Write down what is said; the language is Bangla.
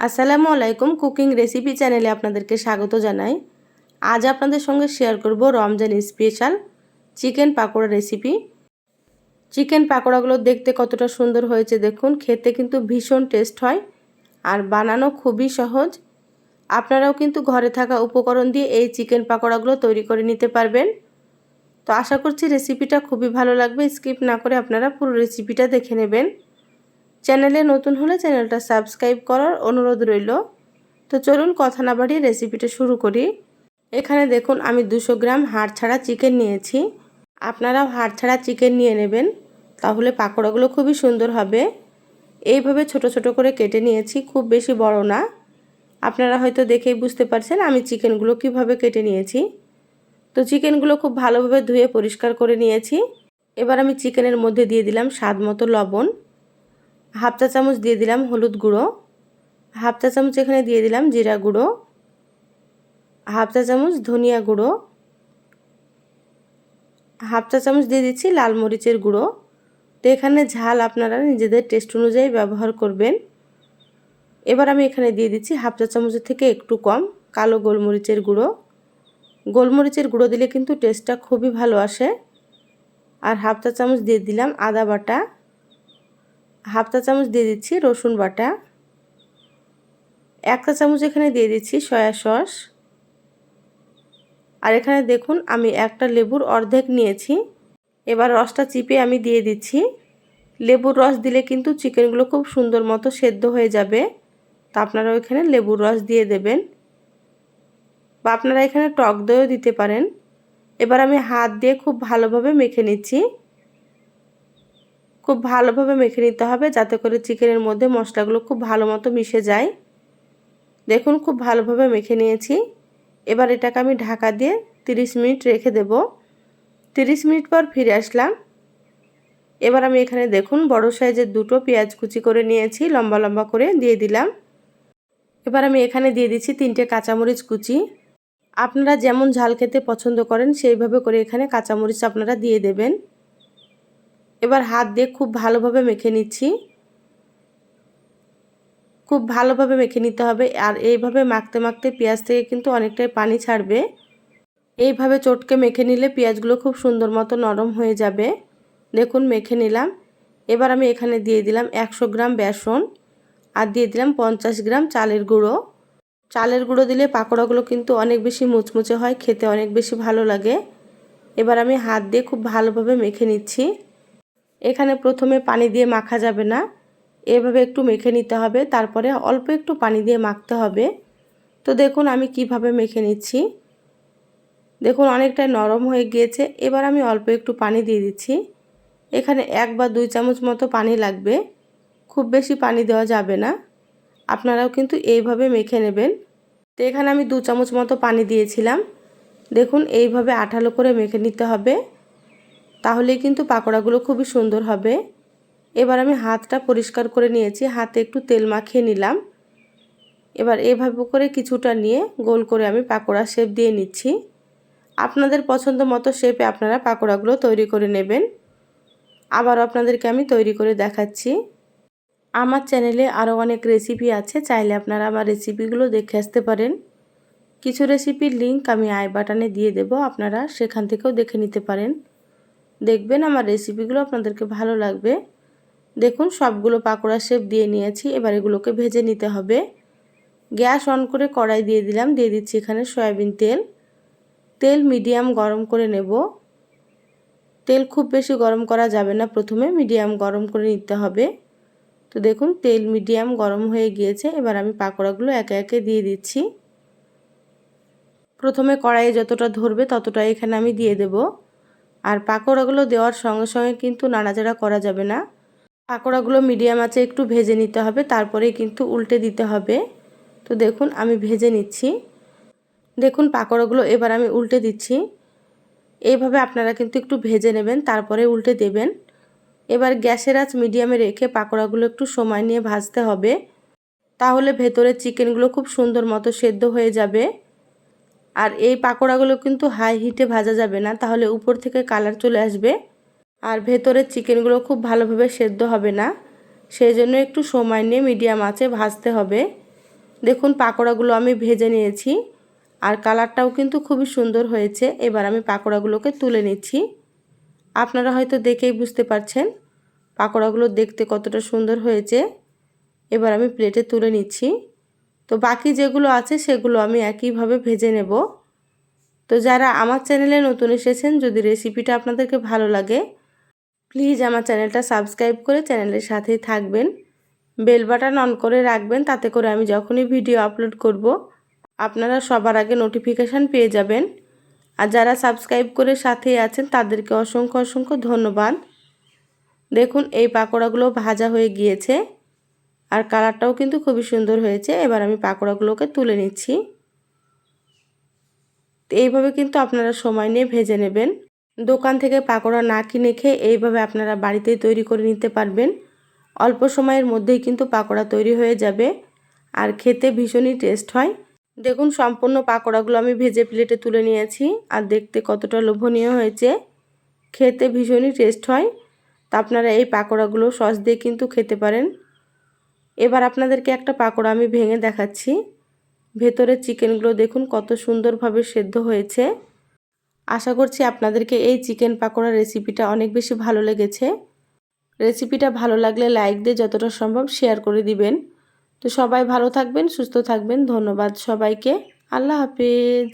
আসসালামু আলাইকুম, কুকিং রেসিপি চ্যানেলে আপনাদেরকে স্বাগত জানাই। আজ আপনাদের সঙ্গে শেয়ার করব Ramzan special chicken pakora recipe. Chicken পাকোড়াগুলো দেখতে কতটা সুন্দর হয়েছে দেখুন, খেতে কিন্তু ভীষণ টেস্ট হয় আর বানানো খুবই সহজ। আপনারাও কিন্তু ঘরে থাকা উপকরণ দিয়ে এই চিকেন পাকোড়াগুলো তৈরি করে নিতে পারবেন। তো আশা করছি রেসিপিটা খুবই ভালো লাগবে, স্কিপ না করে আপনারা পুরো রেসিপিটা দেখে নেবেন। চ্যানেলে নতুন হলে চ্যানেলটা সাবস্ক্রাইব করার অনুরোধ রইল। তো চলুন কথা না বাড়িয়ে রেসিপিটা শুরু করি। এখানে দেখুন, আমি দুশো গ্রাম হাড় ছাড়া চিকেন নিয়েছি। আপনারাও হাড় ছাড়া চিকেন নিয়ে নেবেন, তাহলে পাকোড়াগুলো খুবই সুন্দর হবে। এইভাবে ছোট ছোট করে কেটে নিয়েছি, খুব বেশি বড় না। আপনারা হয়তো দেখেই বুঝতে পারছেন আমি চিকেনগুলো কীভাবে কেটে নিয়েছি। তো চিকেনগুলো খুব ভালোভাবে ধুয়ে পরিষ্কার করে নিয়েছি। এবার আমি চিকেনের মধ্যে দিয়ে দিলাম স্বাদ মতো লবণ। হাফ চা চামচ দিয়ে দিলাম হলুদ গুঁড়ো, হাফ চা চামচ এখানে দিয়ে দিলাম জিরা গুঁড়ো, হাফ চা চামচ ধনিয়া গুঁড়ো, হাফ চা চামচ দিয়ে দিচ্ছি লাল মরিচের গুঁড়ো। তো এখানে ঝাল আপনারা নিজেদের টেস্ট অনুযায়ী ব্যবহার করবেন। এবার আমি এখানে দিয়ে দিচ্ছি হাফ চা চামচের থেকে একটু কম কালো গোলমরিচের গুঁড়ো। গোলমরিচের গুঁড়ো দিলে কিন্তু টেস্টটা খুবই ভালো আসে। আর হাফ চা চামচ দিয়ে দিলাম আদা বাটা। হাফ চা চামচ দিয়ে দিচ্ছি রসুন বাটা। এক চা চামচ এখানে দিয়ে দিচ্ছি সয়া সস। আর এখানে দেখুন আমি একটা লেবুর অর্ধেক নিয়েছি। এবার রসটা চিপে আমি দিয়ে দিচ্ছি। লেবুর রস দিলে কিন্তু চিকেনগুলো খুব সুন্দর মতো সেদ্ধ হয়ে যাবে। তা আপনারা ওইখানে লেবুর রস দিয়ে দেবেন। বা আপনারা এখানে টক দইও দিতে পারেন। এবার আমি হাত দিয়ে খুব ভালোভাবে মেখে নিচ্ছি। খুব ভালোভাবে মেখে নিতে হবে যাতে করে চিকেনের মধ্যে মশলাগুলো খুব ভালো মতো মিশে যায়। দেখুন, খুব ভালোভাবে মেখে নিয়েছি। এবার এটাকে আমি ঢাকা দিয়ে 30 মিনিট রেখে দেব। 30 মিনিট পর ফিরে আসলাম। এবার আমি এখানে দেখুন, বড় সাইজের দুটো পেঁয়াজ কুচি করে নিয়েছি, লম্বা লম্বা করে দিয়ে দিলাম। এবার আমি এখানে দিয়ে দিচ্ছি তিনটে কাঁচামরিচ কুচি। আপনারা যেমন ঝাল খেতে পছন্দ করেন, সেইভাবে করে এখানে কাঁচামরিচ আপনারা দিয়ে দেবেন। এবার হাত দিয়ে খুব ভালোভাবে মেখে নিচ্ছি। খুব ভালোভাবে মেখে নিতে হবে। আর এইভাবে মাখতে মাখতে পেঁয়াজ থেকে কিন্তু অনেকটাই পানি ছাড়বে। এইভাবে চটকে মেখে নিলে পেঁয়াজগুলো খুব সুন্দর মতো নরম হয়ে যাবে। দেখুন, মেখে নিলাম। এবার আমি এখানে দিয়ে দিলাম একশো গ্রাম বেসন আর দিয়ে দিলাম পঞ্চাশ গ্রাম চালের গুঁড়ো। চালের গুঁড়ো দিলে পাকোড়াগুলো কিন্তু অনেক বেশি মুচমুচে হয়, খেতে অনেক বেশি ভালো লাগে। এবার আমি হাত দিয়ে খুব ভালোভাবে মেখে নিচ্ছি। এখানে প্রথমে পানি দিয়ে মাখা যাবে না। এভাবে একটু মেখে নিতে হবে। তারপরে অল্প একটু পানি দিয়ে মাখতে হবে। তো দেখুন আমি কীভাবে মেখে নিচ্ছি। দেখুন অনেকটা নরম হয়ে গিয়েছে। এবার আমি অল্প একটু পানি দিয়ে দিচ্ছি। এখানে এক বা দুই চামচ মতো পানি লাগবে। খুব বেশি পানি দেওয়া যাবে না। আপনারাও কিন্তু এইভাবে মেখে নেবেন। তো এখানে আমি দু চামচ মতো পানি দিয়েছিলাম। দেখুন এইভাবে আঠালো করে মেখে নিতে হবে। তাহলেই কিন্তু পাকোড়াগুলো খুবই সুন্দর হবে। এবার আমি হাতটা পরিষ্কার করে নিয়েছি, হাতে একটু তেল মাখিয়ে নিলাম। এবার এভাবে করে কিছুটা নিয়ে গোল করে আমি পাকোড়া শেপ দিয়ে নিচ্ছি। আপনাদের পছন্দ মতো শেপে আপনারা পাকোড়াগুলো তৈরি করে নেবেন। আবারও আপনাদেরকে আমি তৈরি করে দেখাচ্ছি। আমার চ্যানেলে আরও অনেক রেসিপি আছে, চাইলে আপনারা আমার রেসিপিগুলো দেখে আসতে পারেন। কিছু রেসিপির লিঙ্ক আমি আই বাটনে দিয়ে দেব, আপনারা সেখান থেকেও দেখে নিতে পারেন। দেখবেন আমার রেসিপিগুলো আপনাদেরকে ভালো লাগবে। দেখুন, সবগুলো পাকোড়া শেপ দিয়ে নিয়েছি, এবার এগুলোকে ভেজে নিতে হবে। গ্যাস অন করে কড়াই দিয়ে দিলাম, দিয়ে দিচ্ছি এখানে সয়াবিন তেল। তেল মিডিয়াম গরম করে নেব। তেল খুব বেশি গরম করা যাবে না, প্রথমে মিডিয়াম গরম করে নিতে হবে। তো দেখুন, তেল মিডিয়াম গরম হয়ে গিয়েছে, এবার আমি পাকোড়াগুলো একে একে দিয়ে দিচ্ছি। প্রথমে কড়াইয়ে যতটা ধরবে ততটা এখানে আমি দিয়ে দেব। আর পাকোড়াগুলো দেওয়ার সঙ্গে সঙ্গে কিন্তু নাড়াচাড়া করা যাবে না। পাকোড়াগুলো মিডিয়াম আছে একটু ভেজে নিতে হবে, তারপরেই কিন্তু উল্টে দিতে হবে। তো দেখুন, আমি ভেজে নিচ্ছি। দেখুন, পাকোড়াগুলো এবার আমি উল্টে দিচ্ছি। এইভাবে আপনারা কিন্তু একটু ভেজে নেবেন, তারপরে উল্টে দেবেন। এবার গ্যাসের আঁচ মিডিয়ামে রেখে পাকোড়াগুলো একটু সময় নিয়ে ভাজতে হবে। তাহলে ভেতরে চিকেনগুলো খুব সুন্দর মতো সেদ্ধ হয়ে যাবে। আর এই পাকোড়াগুলো কিন্তু হাই হিটে ভাজা যাবে না, তাহলে উপর থেকে কালার চলে আসবে। আর ভেতরের চিকেনগুলো খুব ভালোভাবে সেদ্ধ হবে না সেই জন্য একটু সময় নিয়ে মিডিয়াম আঁচে ভাজতে হবে। দেখুন পাকোড়াগুলো আমি ভেজে নিয়েছি, আর কালারটাও কিন্তু খুবই সুন্দর হয়েছে। এবার আমি পাকোড়াগুলোকে তুলে নিচ্ছি। আপনারা হয়তো দেখেই বুঝতে পারছেন পাকোড়াগুলো দেখতে কতটা সুন্দর হয়েছে। এবার আমি প্লেটে তুলে নিচ্ছি। তো বাকি যেগুলো আছে সেগুলো আমি একইভাবে ভেজে নেব। তো যারা আমার চ্যানেলে নতুন এসেছেন, যদি রেসিপিটা আপনাদেরকে ভালো লাগে, প্লিজ আমার চ্যানেলটা সাবস্ক্রাইব করে চ্যানেলের সাথেই থাকবেন। বেল বাটন অন করে রাখবেন, তাতে করে আমি যখনই ভিডিও আপলোড করব, আপনারা সবার আগে নোটিফিকেশান পেয়ে যাবেন। আর যারা সাবস্ক্রাইব করে সাথেই আছেন, তাদেরকে অসংখ্য অসংখ্য ধন্যবাদ। দেখুন, এই পাকোড়াগুলো ভাজা হয়ে গিয়েছে। আর কালারটাও কিন্তু খুবই সুন্দর হয়েছে। এবার আমি পাকোড়াগুলোকে তুলে নিচ্ছি। এইভাবে কিন্তু আপনারা সময় নিয়ে ভেজে নেবেন। দোকান থেকে পাকোড়া না কিনে খেয়ে এইভাবে আপনারা বাড়িতেই তৈরি করে নিতে পারবেন। অল্প সময়ের মধ্যেই কিন্তু পাকোড়া তৈরি হয়ে যাবে আর খেতে ভীষণই টেস্ট হয়। দেখুন, সম্পূর্ণ পাকোড়াগুলো আমি ভেজে প্লেটে তুলে নিয়েছি আর দেখতে কতটা লোভনীয় হয়েছে। খেতে ভীষণই টেস্ট হয়। তা আপনারা এই পাকোড়াগুলো সস দিয়ে কিন্তু খেতে পারেন। এবার আপনাদেরকে একটা পাকোড়া আমি ভেঙে দেখাচ্ছি। ভেতরের চিকেনগুলো দেখুন কত সুন্দরভাবে সেদ্ধ হয়েছে। আশা করছি আপনাদেরকে এই চিকেন পাকোড়া রেসিপিটা অনেক বেশি ভালো লেগেছে। রেসিপিটা ভালো লাগলে লাইক দিয়ে যতটা সম্ভব শেয়ার করে দিবেন। তো সবাই ভালো থাকবেন, সুস্থ থাকবেন। ধন্যবাদ সবাইকে। আল্লাহ হাফিজ।